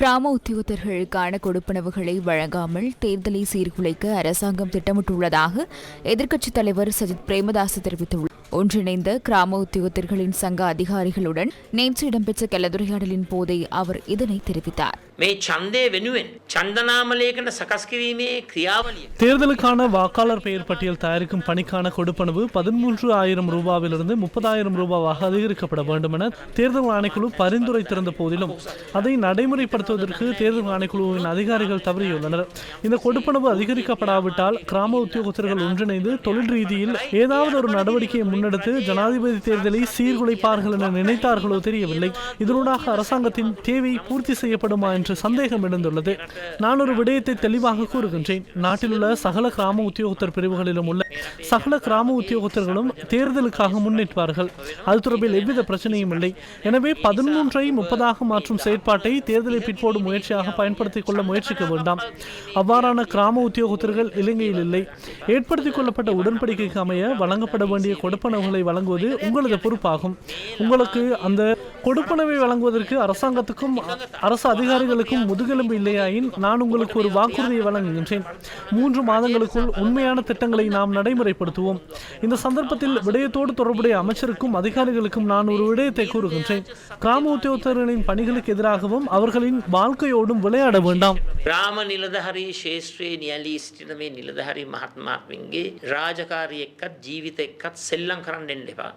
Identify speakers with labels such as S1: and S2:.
S1: கிராம உத்தியோகத்தர்களுக்கான கொடுப்பனவுகளை வழங்காமல் தேர்தலை சீர்குலைக்க அரசாங்கம் திட்டமிட்டுள்ளதாக எதிர்க்கட்சித் தலைவர் சஜித் பிரேமதாஸ் தெரிவித்துள்ளார். ஒன்றிணைந்த கிராம உத்தியோகத்தர்களின் சங்க அதிகாரிகளுடன் நேற்று இடம்பெற்ற கலந்துரையாடலின் போதே அவர் இதனை தெரிவித்தார்.
S2: சந்தே வெனுவன் சந்தனாமலேகன
S3: தேர்தலுக்கான வாக்காளர் பெயர் பட்டியல் தயாரிக்கும் பணிக்கான கொடுப்பனவு பதிமூன்று ஆயிரம் ரூபாவிலிருந்து முப்பதாயிரம் ரூபாவாக அதிகரிக்கப்பட வேண்டும் என தேர்தல் ஆணைக்குழு பரிந்துரைத்திருந்த போதிலும் அதை நடைமுறைப்படுத்துவதற்கு தேர்தல் ஆணைக்குழுவின் அதிகாரிகள் தவறியுள்ளனர். இந்த கொடுப்பனவு அதிகரிக்கப்படாவிட்டால் கிராம உத்தியோகத்தர்கள் ஒன்றிணைந்து தொழில் ரீதியில் ஏதாவது ஒரு நடவடிக்கையை முன்னெடுத்து ஜனாதிபதி தேர்தலை சீர்குலைப்பார்கள் என நினைத்தார்களோ தெரியவில்லை. இதனூடாக அரசாங்கத்தின் தேவை பூர்த்தி செய்யப்படுமா என்று சந்தேகம் எழுந்துள்ளது. நான் ஒரு விடயத்தை தெளிவாக கூறுகின்றேன். நாட்டில் உள்ள சகல கிராம உத்தியோகத்தர் பிரிவுகளிலும் உள்ள சகல கிராம உத்தியோகத்தர்களும் தேர்தலுக்காக முன்னேற்பார்கள் அது தொடர்பில் எவ்வித பிரச்சனையும் இல்லை. எனவே பதிமூன்றை முப்பதாக மாற்றும் செயற்பாட்டை தேர்தலை பிற்போடும் முயற்சியாக பயன்படுத்திக் கொள்ள முயற்சிக்க வேண்டாம். அவ்வாறான கிராம உத்தியோகத்தர்கள் இலங்கையில் இல்லை. ஏற்படுத்திக் கொள்ளப்பட்ட உடன்படிக்கைக்கு அமைய வழங்கப்பட வேண்டிய கொடுப்பனவுகளை வழங்குவது உங்களது பொறுப்பாகும். உங்களுக்கு அந்த கொடுப்பனவை வழங்குவதற்கு அரசாங்கத்துக்கும் அரசு அதிகாரிகளுக்கும் முதுகெலும்பு இல்லையாயின் நான் உங்களுக்கு ஒரு வாக்குறுதியை வழங்குகின்றேன் மூன்று மாதங்களுக்குள் உண்மையான திட்டங்களை நாம் நடைமுறைப்படுத்துவோம் இந்த சந்தர்ப்பத்தில் விடயத்தோடு தொடர்புடைய அமைச்சருக்கும் அதிகாரிகளுக்கும் நான் ஒரு விடயத்தை கூறுகின்றேன் கிராம உத்தியோகத்தர்களின் பணிகளுக்கு எதிராகவும் அவர்களின் வாழ்க்கையோடும் விளையாட வேண்டாம்
S2: ග්‍රාම නිලධහරි ශේෂත්‍රයේ නියලී සිටින මේ නිලධහරි මහත්මාත්මින්ගේ රාජකාරය එක්කත් ජීවිත එක්කත් සෙල්ලං කරන්න එන්න එපා.